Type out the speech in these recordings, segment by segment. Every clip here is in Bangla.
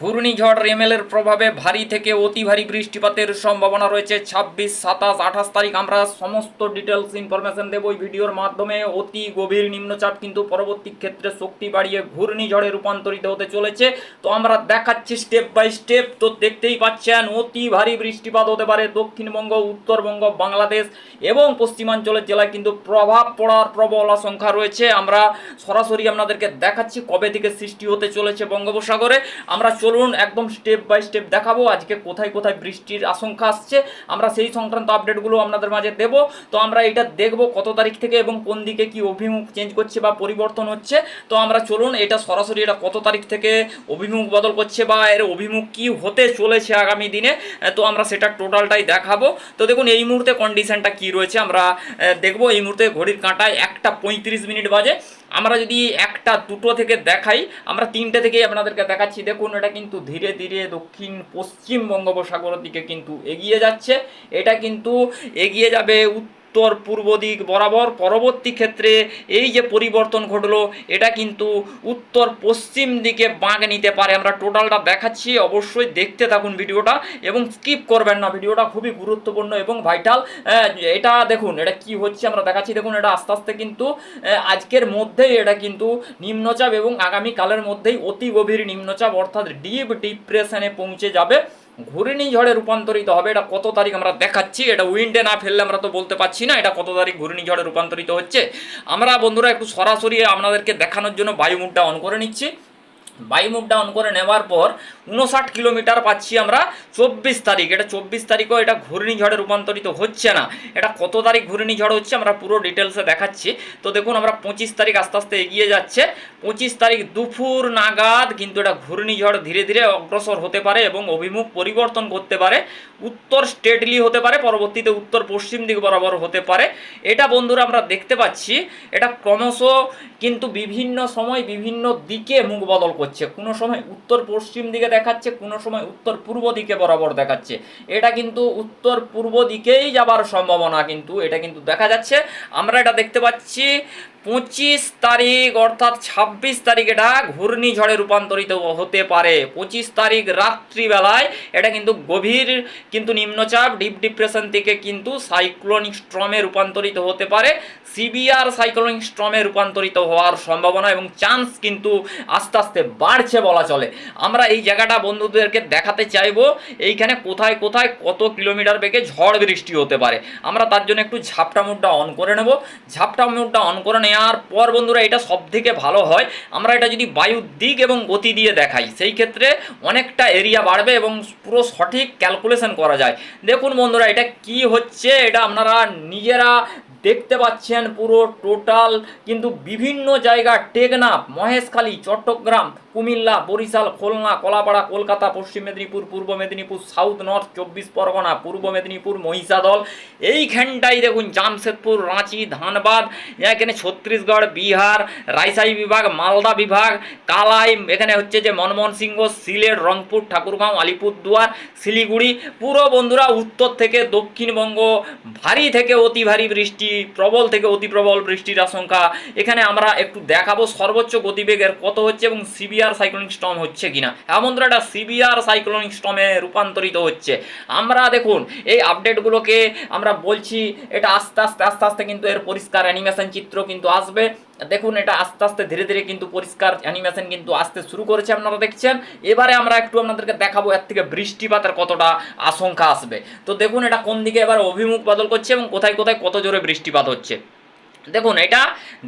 ঘূর্ণিঝড় রেমেলের প্রভাবে ভারী থেকে অতি ভারী বৃষ্টিপাতের সম্ভাবনা রয়েছে ছাব্বিশ, সাতাশ, আঠাশ তারিখ। আমরা সমস্ত ডিটেলস ইনফরমেশন দেবো ওই ভিডিওর মাধ্যমে। অতি গভীর নিম্নচাপ কিন্তু পরবর্তী ক্ষেত্রে শক্তি বাড়িয়ে ঘূর্ণিঝড়ে রূপান্তরিত হতে চলেছে। তো আমরা দেখাচ্ছি স্টেপ বাই স্টেপ তো দেখতেই পাচ্ছেন, অতি ভারী বৃষ্টিপাত হতে পারে দক্ষিণবঙ্গ, উত্তরবঙ্গ, বাংলাদেশ এবং পশ্চিমাঞ্চলের জেলায় কিন্তু প্রভাব পড়ার প্রবল আশঙ্কা রয়েছে। আমরা সরাসরি আপনাদেরকে দেখাচ্ছি কবে থেকে সৃষ্টি হতে চলেছে বঙ্গোপসাগরে। আমরা চলুন একদম স্টেপ বাই স্টেপ দেখাবো। আজকে কোথায় কোথায় বৃষ্টির আশঙ্কা আসছে, আমরা সেই সংক্রান্ত আপডেটগুলো আপনাদের মাঝে দেব। তো আমরা এটা দেখব কত তারিখ থেকে এবং কোন দিকে কি অভিমুখ চেঞ্জ করছে বা পরিবর্তন হচ্ছে। তো আমরা চলুন, এটা সরাসরি এটা কত তারিখ থেকে অভিমুখ বদল করছে বা এর অভিমুখ কি হতে চলেছে আগামী দিনে, তো আমরা সেটা টোটালটাই দেখাবো। তো দেখুন, এই মুহূর্তে কন্ডিশনটা কি রয়েছে আমরা দেখব। এই মুহূর্তে ঘড়ির কাঁটায় একটা পঁয়ত্রিশ মিনিট বাজে। আমরা যদি একটা, দুটো থেকে দেখাই, আমরা তিনটে থেকেই আপনাদেরকে দেখাচ্ছি। দেখুন, এটা কিন্তু ধীরে ধীরে দক্ষিণ পশ্চিম বঙ্গোপসাগরের দিকে কিন্তু এগিয়ে যাচ্ছে। এটা কিন্তু এগিয়ে যাবে উত্তর পূর্ব দিক বরাবর পরবর্তী ক্ষেত্রে এই যে পরিবর্তন ঘটলো, এটা কিন্তু উত্তর পশ্চিম দিকে বাঁক নিতে পারে। আমরা টোটালটা দেখাচ্ছি, অবশ্যই দেখতে থাকুন ভিডিওটা এবং স্কিপ করবেন না। ভিডিওটা খুবই গুরুত্বপূর্ণ এবং ভাইটাল এটা দেখুন, এটা কি হচ্ছে আমরা দেখাচ্ছি। দেখুন, এটা আস্তে আস্তে কিন্তু আজকের মধ্যেই এটা কিন্তু নিম্নচাপ এবং আগামী কালের মধ্যেই অতি গভীর নিম্নচাপ অর্থাৎ ডিপ ডিপ্রেশনে পৌঁছে যাবে। ঘূর্ণিঝড়ে রূপান্তরিত হবে, এটা কত তারিখ আমরা দেখাচ্ছি, এটা উইন্ডে না ফেললে আমরা তো বলতে পারছি না, এটা কত তারিখ ঘূর্ণিঝড়ে রূপান্তরিত হচ্ছে। আমরা বন্ধুরা একটু সরাসরি আপনাদেরকে দেখানোর জন্য বায়ুমুডটা অন করে নিচ্ছি। বায়ুমুখটা ডাউন করে নেওয়ার পর উনষাট কিলোমিটার পাচ্ছি আমরা চব্বিশ তারিখ। এটা চব্বিশ তারিখও এটা ঘূর্ণিঝড়ে রূপান্তরিত হচ্ছে না। এটা কত তারিখ ঘূর্ণিঝড় হচ্ছে আমরা পুরো ডিটেলসে দেখাচ্ছি। তো দেখুন আমরা পঁচিশ তারিখ আস্তে আস্তে এগিয়ে যাচ্ছে। পঁচিশ তারিখ দুপুর নাগাদ কিন্তু এটা ঘূর্ণিঝড় ধীরে ধীরে অগ্রসর হতে পারে এবং অভিমুখ পরিবর্তন করতে পারে। উত্তর স্টেটলি হতে পারে, পরবর্তীতে উত্তর পশ্চিম দিক বরাবর হতে পারে। এটা বন্ধুরা আমরা দেখতে পাচ্ছি। এটা ক্রমশ কিন্তু বিভিন্ন সময় বিভিন্ন দিকে মুখ বদল করছে। কোনো সময় উত্তর পশ্চিম দিকে দেখাচ্ছে, কোনো সময় উত্তর পূর্ব দিকে বরাবর দেখাচ্ছে। এটা কিন্তু উত্তর পূর্ব দিকেই যাবার সম্ভাবনা কিন্তু, এটা কিন্তু দেখা যাচ্ছে। আমরা এটা দেখতে পাচ্ছি পঁচিশ তারিখ, অর্থাৎ ছাব্বিশ তারিখ এটা ঘূর্ণিঝড়ে রূপান্তরিত হতে পারে। পঁচিশ তারিখ রাত্রিবেলায় এটা কিন্তু গভীর কিন্তু নিম্নচাপ, ডিপ ডিপ্রেশন থেকে কিন্তু সাইক্লোনিক স্ট্রমে রূপান্তরিত হতে পারে। সিভিয়ার সাইক্লোনিক স্ট্রমে রূপান্তরিত হওয়ার সম্ভাবনা এবং চান্স কিন্তু আস্তে আস্তে বাড়ছে বলা চলে। আমরা এই জায়গাটা বন্ধুদেরকে দেখাতে চাইব, এইখানে কোথায় কোথায় কত কিলোমিটার বেগে ঝড় বৃষ্টি হতে পারে। আমরা তার জন্য একটু ঝাপটা মুডটা অন করে নেব। ঝাপটা মুডটা অন করে নেওয়ার পর বন্ধুরা এটা সব থেকে ভালো হয়। আমরা এটা যদি বায়ুর দিক এবং গতি দিয়ে দেখাই, সেই ক্ষেত্রে অনেকটা এরিয়া বাড়বে এবং পুরো সঠিক ক্যালকুলেশন করা যায়। দেখুন বন্ধুরা, এটা কি হচ্ছে? এটা আপনারা নিজেরা দেখতে পাচ্ছেন পুরো টোটাল। কিন্তু বিভিন্ন জায়গা টেকনাফ, মহেশখালী, চট্টগ্রাম কুমিল্লা, বরিশাল, খুলনা, কলাপাড়া, কলকাতা, পশ্চিম মেদিনীপুর, পূর্ব মেদিনীপুর, সাউথ নর্থ, চব্বিশ পরগনা, পূর্ব মেদিনীপুর, মহিষাদল। এইখানটাই দেখুন, জামশেদপুর, রাঁচি, ধানবাদ, এখানে ছত্তিশগড়, বিহার রাইসাই বিভাগ, মালদা বিভাগ, কালাই, এখানে হচ্ছে যে মনমোহন সিংহ, সিলেট, রংপুর, ঠাকুরগাঁও, আলিপুরদুয়ার, শিলিগুড়ি। পুরো বন্ধুরা, উত্তর থেকে দক্ষিণবঙ্গ, ভারী থেকে অতি ভারী বৃষ্টি, প্রবল থেকে অতি প্রবল বৃষ্টির আশঙ্কা। এখানে আমরা একটু দেখাবো সর্বোচ্চ গতিবেগের কত হচ্ছে এবং সিভিয়ার সাইক্লোনিক স্টর্ম হচ্ছে কিনা? হ্যাঁ বন্ধুরা এটা সিভিয়ার সাইক্লোনিক স্টর্মে রূপান্তরিত হচ্ছে। আমরা দেখুন, এই আপডেটগুলোকে আমরা বলছি, এটা আস্তে আস্তে আস্তে আস্তে কিন্তু এর পরিষ্কার অ্যানিমেশন চিত্র কিন্তু আসবে। দেখুন, এটা আস্তে আস্তে ধীরে ধীরে কিন্তু পরিষ্কার অ্যানিমেশন কিন্তু আসতে শুরু করেছে আপনারা দেখছেন। এবারে আমরা একটু আপনাদেরকে দেখাবো, এর থেকে বৃষ্টিপাতের কতটা আশঙ্কা আসবে। তো দেখুন, এটা কোন দিকে এবার অভিমুখ বদল করছে এবং কোথায় কোথায় কত জোরে বৃষ্টিপাত হচ্ছে। দেখুন, এটা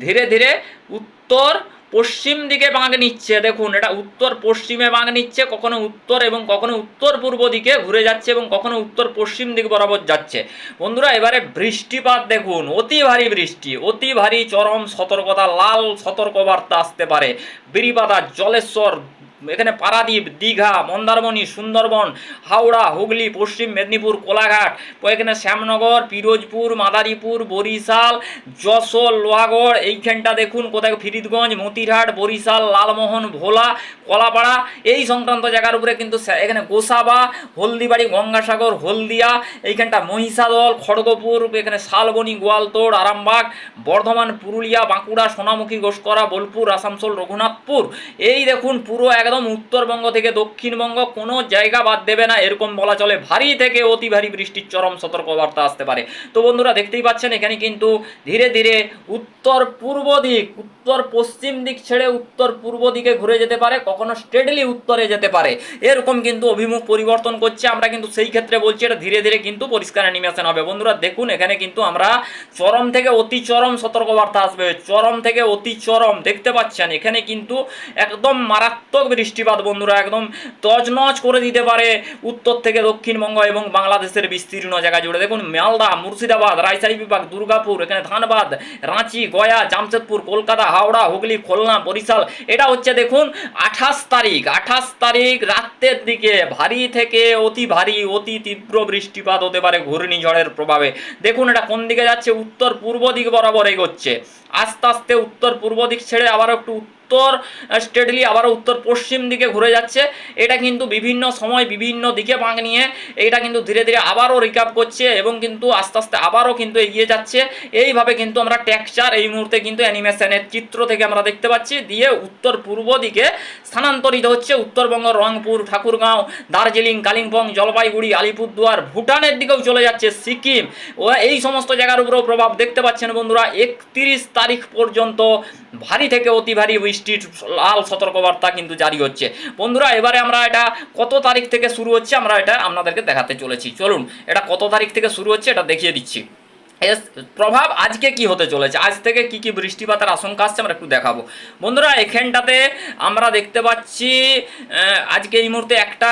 ধীরে ধীরে উত্তর পশ্চিম দিকে বাঁক নিচ্ছে, দেখুন, এটা উত্তর পশ্চিমে বাঁক নিচ্ছে, কখনো উত্তর এবং কখনো উত্তর পূর্ব দিকে ঘুরে যাচ্ছে এবং কখনো উত্তর পশ্চিম দিকে বরাবর যাচ্ছে। বন্ধুরা, এবারে বৃষ্টিপাত দেখুন, অতি ভারী বৃষ্টি, অতি ভারী চরম সতর্কতা, লাল সতর্কবার্তা আসতে পারে। বিড়িপাতা জলেশ্বর এখানে পারাদ্বীপ, দীঘা, মন্দারমণি, সুন্দরবন, হাওড়া, হুগলি, পশ্চিম মেদিনীপুর, কোলাঘাট এখানে শ্যামনগর, পিরোজপুর, মাদারীপুর, বরিশাল, যশোর, লোহাগড়, এইখানটা দেখুন কোথায় ফিরিদগঞ্জ, মতিরহাট, বরিশাল, লালমোহন, ভোলা, কলাপাড়া, এই সংক্রান্ত জায়গার উপরে কিন্তু এখানে গোসাবা, হলদিবাড়ি, গঙ্গাসাগর, হলদিয়া, এইখানটা মহিষাদল, খড়গপুর, এখানে শালবনি, গোয়ালতোড়, আরামবাগ, বর্ধমান, পুরুলিয়া, বাঁকুড়া, সোনামুখী, ঘোষকরা, বোলপুর, আসানসোল, রঘুনাথপুর। এই দেখুন পুরো একদম একদম উত্তরবঙ্গ থেকে দক্ষিণবঙ্গ কোনো জায়গা বাদ দেবে না, এরকম বলা চলে। ভারী থেকে অতি ভারী বৃষ্টির চরম সতর্কবার্তা আসতে পারে। তো বন্ধুরা, দেখতেই পাচ্ছেন, এখানে কিন্তু ধীরে ধীরে উত্তর পূর্ব দিক, উত্তর পশ্চিম দিক ছেড়ে উত্তর পূর্ব দিকে ঘুরে যেতে পারে, কখনো স্টেডলি উত্তরে যেতে পারে। এরকম কিন্তু অভিমুখ পরিবর্তন করছে, আমরা কিন্তু সেই ক্ষেত্রে বলছি, এটা ধীরে ধীরে কিন্তু পরিষ্কার অ্যানিমেশন হবে। বন্ধুরা, দেখুন, এখানে কিন্তু আমরা চরম থেকে অতি চরম সতর্কবার্তা আসবে। চরম থেকে অতি চরম, দেখতে পাচ্ছেন, এখানে কিন্তু একদম মারাত্মক বৃষ্টিপাত বন্ধুরা একদম তজনজ করে দিতে পারে উত্তর থেকে দক্ষিণবঙ্গ এবং বাংলাদেশের বিস্তীর্ণ জায়গা জুড়ে। দেখুন, মালদা, মুর্শিদাবাদ, রাজশাহী বিভাগ, দুর্গাপুর, এখানে ধানবাদ, রাঁচি, গয়া, জামশেদপুর, কলকাতা, হাওড়া, হুগলি, খুলনা, বরিশাল। এটা হচ্ছে, দেখুন, আঠাশ তারিখ। আঠাশ তারিখ রাত্রের দিকে ভারী থেকে অতি ভারী, অতি তীব্র বৃষ্টিপাত হতে পারে ঘূর্ণিঝড়ের প্রভাবে। দেখুন, এটা কোন দিকে যাচ্ছে? উত্তর পূর্ব দিক বরাবর এগোচ্ছে। আস্তে আস্তে উত্তর পূর্ব দিক ছেড়ে আবার একটু উত্তর স্টেডলি আবার উত্তর পশ্চিম দিকে ঘুরে যাচ্ছে। এটা কিন্তু বিভিন্ন সময় বিভিন্ন দিকে বাঁক নিয়ে এটা কিন্তু ধীরে ধীরে আবারও রিকাপ করছে এবং কিন্তু আস্তে আস্তে আবারও কিন্তু এগিয়ে যাচ্ছে। এইভাবে কিন্তু আমরা টেক্সচার এই মুহূর্তে কিন্তু অ্যানিমেশনের চিত্র থেকে আমরা দেখতে পাচ্ছি। দিয়ে উত্তর পূর্ব দিকে স্থানান্তরিত হচ্ছে উত্তরবঙ্গ, রংপুর, ঠাকুরগাঁও, দার্জিলিং, কালিম্পং, জলপাইগুড়ি, আলিপুরদুয়ার, ভুটানের দিকেও চলে যাচ্ছে সিকিম। ও এই সমস্ত জায়গার উপরেও প্রভাব দেখতে পাচ্ছেন বন্ধুরা। একত্রিশ তারিখ পর্যন্ত ভারী থেকে অতি ভারী বৃষ্টির লাল সতর্কবার্তা কিন্তু জারি হচ্ছে। বন্ধুরা, এবারে আমরা এটা কত তারিখ থেকে শুরু হচ্ছে আমরা এটা আপনাদেরকে দেখাতে চলেছি। চলুন, এটা কত তারিখ থেকে শুরু হচ্ছে এটা দেখিয়ে দিচ্ছি। এর প্রভাব আজকে কি হতে চলেছে? আজ থেকে কি কি বৃষ্টিপাতের আশঙ্কা আসছে আমরা একটু দেখাবো। বন্ধুরা, এখানটাতে আমরা দেখতে পাচ্ছি আজকে এই মুহূর্তে একটা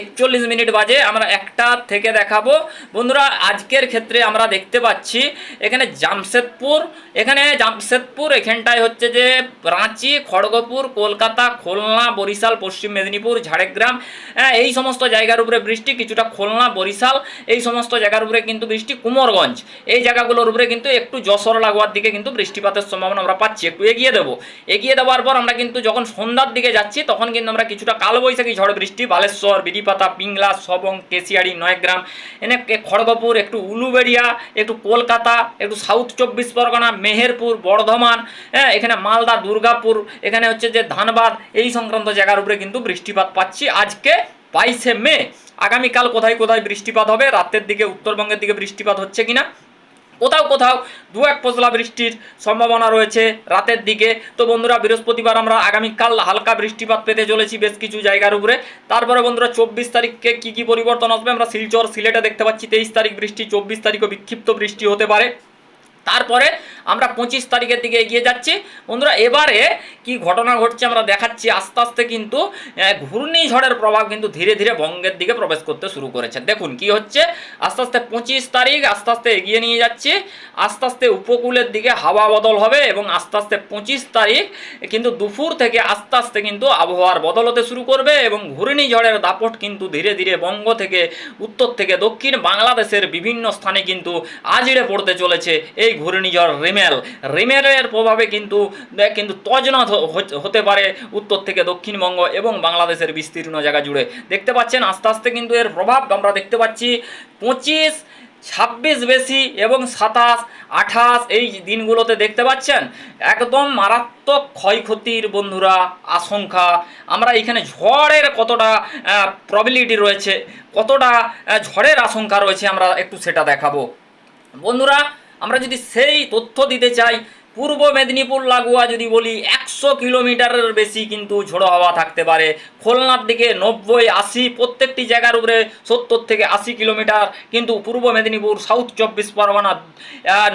একচল্লিশ মিনিট বাজে, আমরা একটা থেকে দেখাবো। বন্ধুরা, আজকের ক্ষেত্রে আমরা দেখতে পাচ্ছি, এখানে জামশেদপুর এখানে জামশেদপুর, এখানটায় হচ্ছে যে রাঁচি, খড়গপুর, কলকাতা, খুলনা, বরিশাল, পশ্চিম মেদিনীপুর, ঝাড়গ্রাম হ্যাঁ এই সমস্ত জায়গার উপরে বৃষ্টি, কিছুটা খুলনা, বরিশাল, এই সমস্ত জায়গার উপরে কিন্তু বৃষ্টি কুমোরগঞ্জ। এই জায়গাগুলোর উপরে কিন্তু একটু যশোর লাগোয়ার দিকে কিন্তু বৃষ্টিপাতের সম্ভাবনা আমরা পাচ্ছি। একটু এগিয়ে দেবো। এগিয়ে দেওয়ার পর আমরা কিন্তু যখন সন্ধ্যার দিকে যাচ্ছি, তখন কিন্তু আমরা কিছুটা কালবৈশাখী ঝড় বৃষ্টি, বালেশ্বর, বিডিপাতা, পিংলা, সবং, কেশিয়াড়ি, নয়গ্রাম, এনে খড়গপুর, একটু উলুবেড়িয়া, একটু কলকাতা, একটু সাউথ চব্বিশ পরগনা, মেহেরপুর, বর্ধমান হ্যাঁ এখানে মালদা, দুর্গাপুর, এখানে হচ্ছে যে ধানবাদ, এই সংক্রান্ত জায়গার উপরে কিন্তু বৃষ্টিপাত পাচ্ছি আজকে বাইশে মে। আগামীকাল কোথায় কোথায় বৃষ্টিপাত হবে? রাতের দিকে, উত্তরবঙ্গের দিকে বৃষ্টিপাত হচ্ছে কিনা? কোথাও কোথাও দু এক পশলা বৃষ্টির সম্ভাবনা রয়েছে রাতের দিকে। তো বন্ধুরা, বৃহস্পতিবার আমরা আগামীকাল হালকা বৃষ্টিপাত পেতে চলেছি বেশ কিছু জায়গার উপরে। তারপরে বন্ধুরা, চব্বিশ তারিখকে কী কী পরিবর্তন আসবে আমরা শিলচর সিলেটে দেখতে পাচ্ছি। তেইশ তারিখ বৃষ্টি, চব্বিশ তারিখও বিক্ষিপ্ত বৃষ্টি হতে পারে। তারপরে আমরা পঁচিশ তারিখের দিকে এগিয়ে যাচ্ছি। বন্ধুরা, এবারে কি ঘটনা ঘটছে আমরা দেখাচ্ছি। আস্তে আস্তে কিন্তু ঘূর্ণিঝড়ের প্রভাব কিন্তু ধীরে ধীরে বঙ্গের দিকে প্রবেশ করতে শুরু করেছে। দেখুন কি হচ্ছে, আস্তে আস্তে পঁচিশ তারিখ, আস্তে আস্তে এগিয়ে নিয়ে যাচ্ছি। আস্তে আস্তে উপকূলের দিকে হাওয়া বদল হবে এবং আস্তে আস্তে পঁচিশ তারিখ কিন্তু দুপুর থেকে আস্তে আস্তে কিন্তু আবহাওয়ার বদল হতে শুরু করবে এবং ঘূর্ণিঝড়ের দাপট কিন্তু ধীরে ধীরে বঙ্গ থেকে উত্তর থেকে দক্ষিণ বাংলাদেশের বিভিন্ন স্থানে কিন্তু আজড়ে পড়তে চলেছে। এই ঘূর্ণিঝড় রিমেল। রিমেলের প্রভাবে কিন্তু কিন্তু তজনত হ- হতে পারে উত্তর থেকে দক্ষিণবঙ্গ এবং বাংলাদেশের বিস্তীর্ণ জায়গা জুড়ে। দেখতে পাচ্ছেন আস্তে আস্তে কিন্তু এর প্রভাব আমরা দেখতে পাচ্ছি পঁচিশ, ছাব্বিশ বেশি এবং সাতাশ, আঠাশ এই দিনগুলোতে দেখতে পাচ্ছেন। একদম মারাত্মক ক্ষয়ক্ষতির বন্ধুরা, আশঙ্কা। আমরা এখানে ঝড়ের কতটা প্রবিলিটি রয়েছে, কতটা ঝড়ের আশঙ্কা রয়েছে আমরা একটু সেটা দেখাবো। বন্ধুরা আমরা যদি সেই তথ্য দিতে চাই পূর্ব মেদিনীপুর লাগোয়া যদি বলি একশো কিলোমিটারের বেশি কিন্তু ঝোড়ো হাওয়া থাকতে পারে। খুলনার দিকে নব্বই, আশি, প্রত্যেকটি জায়গার উপরে সত্তর থেকে আশি কিলোমিটার। কিন্তু পূর্ব মেদিনীপুর সাউথ চব্বিশ পরগনা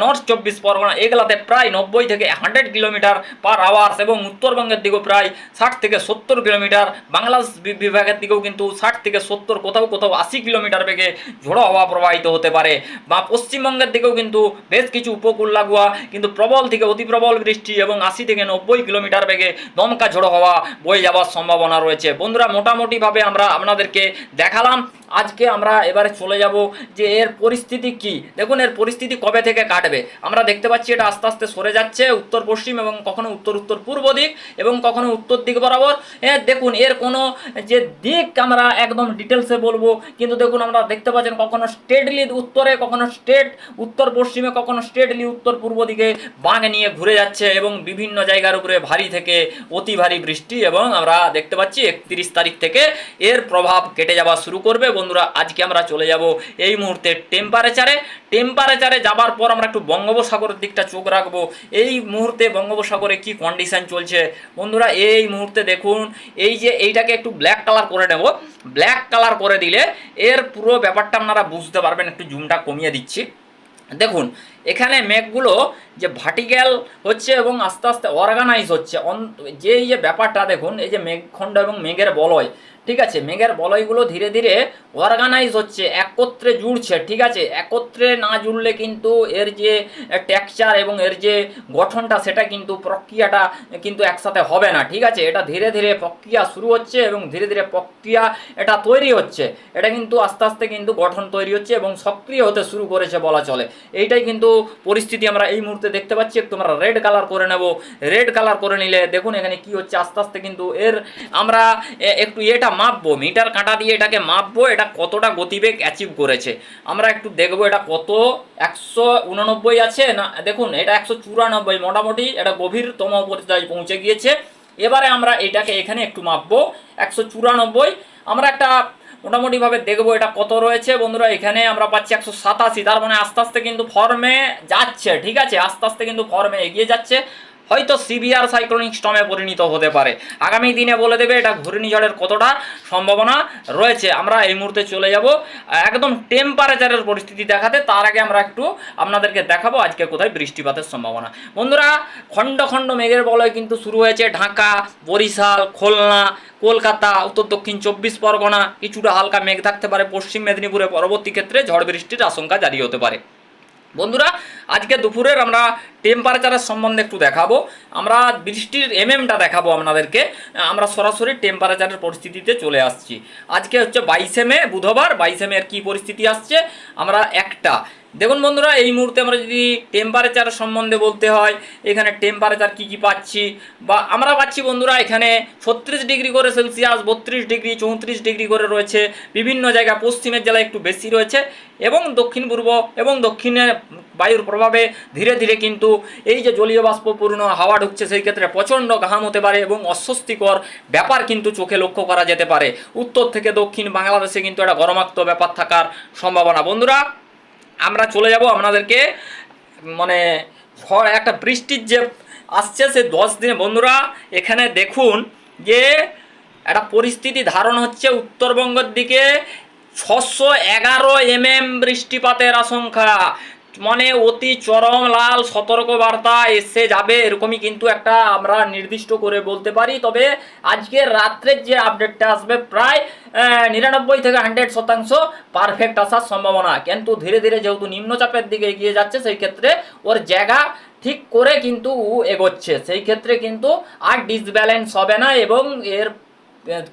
নর্থ চব্বিশ পরগনা এগুলাতে প্রায় নব্বই থেকে হান্ড্রেড কিলোমিটার পার আওয়ার্স এবং উত্তরবঙ্গের দিকেও প্রায় ষাট থেকে সত্তর কিলোমিটার। বাংলাদেশ বিভাগের দিকেও কিন্তু ষাট থেকে সত্তর, কোথাও কোথাও আশি কিলোমিটার বেগে ঝোড়ো হাওয়া প্রবাহিত হতে পারে। বা পশ্চিমবঙ্গের দিকেও কিন্তু বেশ কিছু উপকূল লাগোয়া, কিন্তু প্রবল থেকে অতি প্রবল বৃষ্টি এবং আশি থেকে নব্বই কিলোমিটার বেগে দমকা ঝোড়ো হওয়া বয়ে যাওয়ার সম্ভাবনা রয়েছে। বন্ধুরা মোটামুটিভাবে আমরা আপনাদেরকে দেখালাম। আজকে আমরা এবারে চলে যাব যে এর পরিস্থিতি কি। দেখুন, এর পরিস্থিতি কবে থেকে কাটবে? আমরা দেখতে পাচ্ছি এটা আস্তে আস্তে সরে যাচ্ছে উত্তর পশ্চিম এবং কখনো উত্তর উত্তর পূর্ব দিক এবং কখনো উত্তর দিক বরাবর। এ দেখুন, এর কোনো যে দিক আমরা একদম ডিটেলসে বলব, কিন্তু দেখুন, আমরা দেখতে পাচ্ছেন কখনো স্টেটলি উত্তরে, কখনো স্টেট উত্তর পশ্চিমে, কখনো স্টেটলি উত্তর পূর্ব দিকে বাঁক নিয়ে ঘুরে যাচ্ছে এবং বিভিন্ন জায়গার উপরে ভারী থেকে অতি ভারী বৃষ্টি এবং আমরা দেখতে পাচ্ছি একত্রিশ তারিখ থেকে এর প্রভাব কেটে যাওয়া শুরু করবে বন্ধুরা, আজকে আমরা চলে যাব এই মুহূর্তে টেম্পারেচারে টেম্পারেচারে যাবার পর আমরা একটু বঙ্গোপসাগরের দিকটা চোখ রাখব। এই মুহূর্তে বঙ্গোপসাগরে কি কন্ডিশন চলছে? বন্ধুরা, এই মুহূর্তে দেখুন, এই যে এইটাকে একটু ব্ল্যাক কালার করে নেব। ব্ল্যাক কালার করে দিলে এর পুরো ব্যাপারটা আপনারা বুঝতে পারবেন, একটু জুমটা কমিয়ে দিচ্ছি। দেখুন, এখানে মেঘগুলো যে ভার্টিক্যাল হচ্ছে এবং আস্তে আস্তে অর্গানাইজ হচ্ছে। যে এই যে ব্যাপারটা দেখুন, এই যে মেঘখণ্ড এবং মেঘের বলয় ঠিক আছে, মেঘের বলয়গুলো ধীরে ধীরে অর্গানাইজ হচ্ছে, একত্রে জুড়ছে, ঠিক আছে? একত্রে না জুড়লে কিন্তু এর যে টেক্সচার এবং এর যে গঠনটা, সেটা কিন্তু প্রক্রিয়াটা কিন্তু একসাথে হবে না, ঠিক আছে? এটা ধীরে ধীরে প্রক্রিয়া শুরু হচ্ছে এবং ধীরে ধীরে প্রক্রিয়া এটা তৈরি হচ্ছে। এটা কিন্তু আস্তে আস্তে কিন্তু গঠন তৈরি হচ্ছে এবং সক্রিয় হতে শুরু করেছে বলা চলে। এইটাই কিন্তু পরিস্থিতি আমরা এই মুহূর্তে দেখতে পাচ্ছি। একটু আমরা রেড কালার করে নেব। রেড কালার করে নিলে দেখুন এখানে কি হচ্ছে? আস্তে আস্তে কিন্তু এর আমরা একটু এটা মাপবো? মিটার কাঁটা দিয়ে এটাকে মাপবো? এটা কতটা গতিবেগ অ্যাচিভ করেছে? আমরা একটু দেখব এটা কত? একশো উননব্বই আছে না? দেখুন, এটা একশো চুরানব্বই। মোটামুটি এটা গভীরতম পর্যায়ে পৌঁছে গিয়েছে। এবারে আমরা এটাকে এখানে একটু মাপবো। একশো চুরানব্বই। আমরা একটা মোটামুটিভাবে দেখব এটা কত রয়েছে। বন্ধুরা, এখানে আমরা পাচ্ছি একশো সাতাশি। তার মানে আস্তে আস্তে কিন্তু ফর্মে যাচ্ছে। ঠিক আছে? আস্তে আস্তে কিন্তু ফর্মে এগিয়ে যাচ্ছে। হয়তো সিভিয়ার সাইক্লোনিক স্টমে পরিণত হতে পারে। আগামী দিনে বলে দেবে এটা ঘূর্ণিঝড়ের কতটা সম্ভাবনা রয়েছে। আমরা এই মুহূর্তে চলে যাব। একদম টেম্পারেচারের পরিস্থিতি দেখাতে। তার আগে আমরা একটু আপনাদেরকে দেখাবো আজকে কোথায় বৃষ্টিপাতের সম্ভাবনা। বন্ধুরা, খণ্ড খণ্ড মেঘের বলয় কিন্তু শুরু হয়েছে ঢাকা, বরিশাল, খুলনা, কলকাতা, উত্তর দক্ষিণ চব্বিশ পরগনা। কিছুটা হালকা মেঘ থাকতে পারে। পশ্চিম মেদিনীপুরে পরবর্তী ক্ষেত্রে ঝড় বৃষ্টির আশঙ্কা জারি হতে পারে। বন্ধুরা, আজকে দুপুরের আমরা টেম্পারেচারের সম্বন্ধে একটু দেখাবো। আমরা বৃষ্টির এমএমটা দেখাবো আপনাদেরকে। আমরা সরাসরি টেম্পারেচারের পরিস্থিতিতে চলে আসছি। আজকে হচ্ছে বাইশে মে, বুধবার। বাইশে মে এর কী পরিস্থিতি আসছে? আমরা একটা দেখুন বন্ধুরা, এই মুহূর্তে আমরা যদি টেম্পারেচার সম্বন্ধে বলতে হয়, এখানে টেম্পারেচার কি কি পাচ্ছি, বা আমরা পাচ্ছি বন্ধুরা এখানে ছত্রিশ ডিগ্রি করে সেলসিয়াস, বত্রিশ ডিগ্রি, চৌত্রিশ ডিগ্রি করে রয়েছে, বিভিন্ন জায়গা পশ্চিমের জেলায় একটু বেশি রয়েছে, এবং দক্ষিণ পূর্ব এবং দক্ষিণে বায়ুর প্রভাবে ধীরে ধীরে কিন্তু এই যে জলীয় বাষ্পপূর্ণ হাওয়া ঢুকছে, সেই ক্ষেত্রে প্রচণ্ড ঘাম হতে পারে এবং অস্বস্তিকর ব্যাপার কিন্তু চোখে লক্ষ্য করা যেতে পারে। উত্তর থেকে দক্ষিণ বাংলাদেশে কিন্তু একটা গরমাক্ত ব্যাপার থাকার সম্ভাবনা। বন্ধুরা আমরা চলে যাব আপনাদেরকে মানে ঝড়, একটা বৃষ্টির যে আসছে সে দশ দিনে। বন্ধুরা, এখানে দেখুন যে একটা পরিস্থিতি ধারণ হচ্ছে উত্তরবঙ্গের দিকে। ছশো এগারো এমএম বৃষ্টিপাতের আশঙ্কা। মানে অতি চরম লাল সতর্ক বার্তা এসে যাবে, এরকমই কিন্তু একটা আমরা নির্দিষ্ট করে বলতে পারি। তবে আজকের রাত্রের যে আপডেটটা আসবে প্রায় নিরানব্বই থেকে হান্ড্রেড শতাংশ পারফেক্ট আসার সম্ভাবনা। কিন্তু ধীরে ধীরে যেহেতু নিম্নচাপের দিকে এগিয়ে যাচ্ছে, সেই ক্ষেত্রে ওর জায়গা ঠিক করে কিন্তু এগোচ্ছে। সেই ক্ষেত্রে কিন্তু আর ডিসব্যালেন্স হবে না এবং এর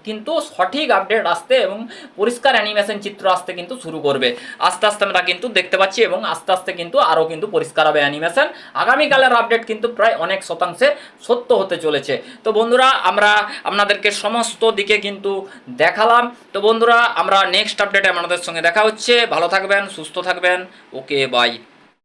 কিন্তু সঠিক আপডেট আসতে এবং পরিষ্কার অ্যানিমেশন চিত্র আসতে কিন্তু শুরু করবে। আস্তে আস্তে আমরা কিন্তু দেখতে পাচ্ছি এবং আস্তে আস্তে কিন্তু আরও কিন্তু পরিষ্কার হবে অ্যানিমেশন আগামীকালের আপডেট কিন্তু প্রায় অনেক শতাংশে সত্য হতে চলেছে। তো বন্ধুরা, আমরা আপনাদেরকে সমস্ত দিকে কিন্তু দেখালাম। তো বন্ধুরা, আমরা নেক্সট আপডেটে আপনাদের সঙ্গে দেখা হচ্ছে। ভালো থাকবেন, সুস্থ থাকবেন। Okay bye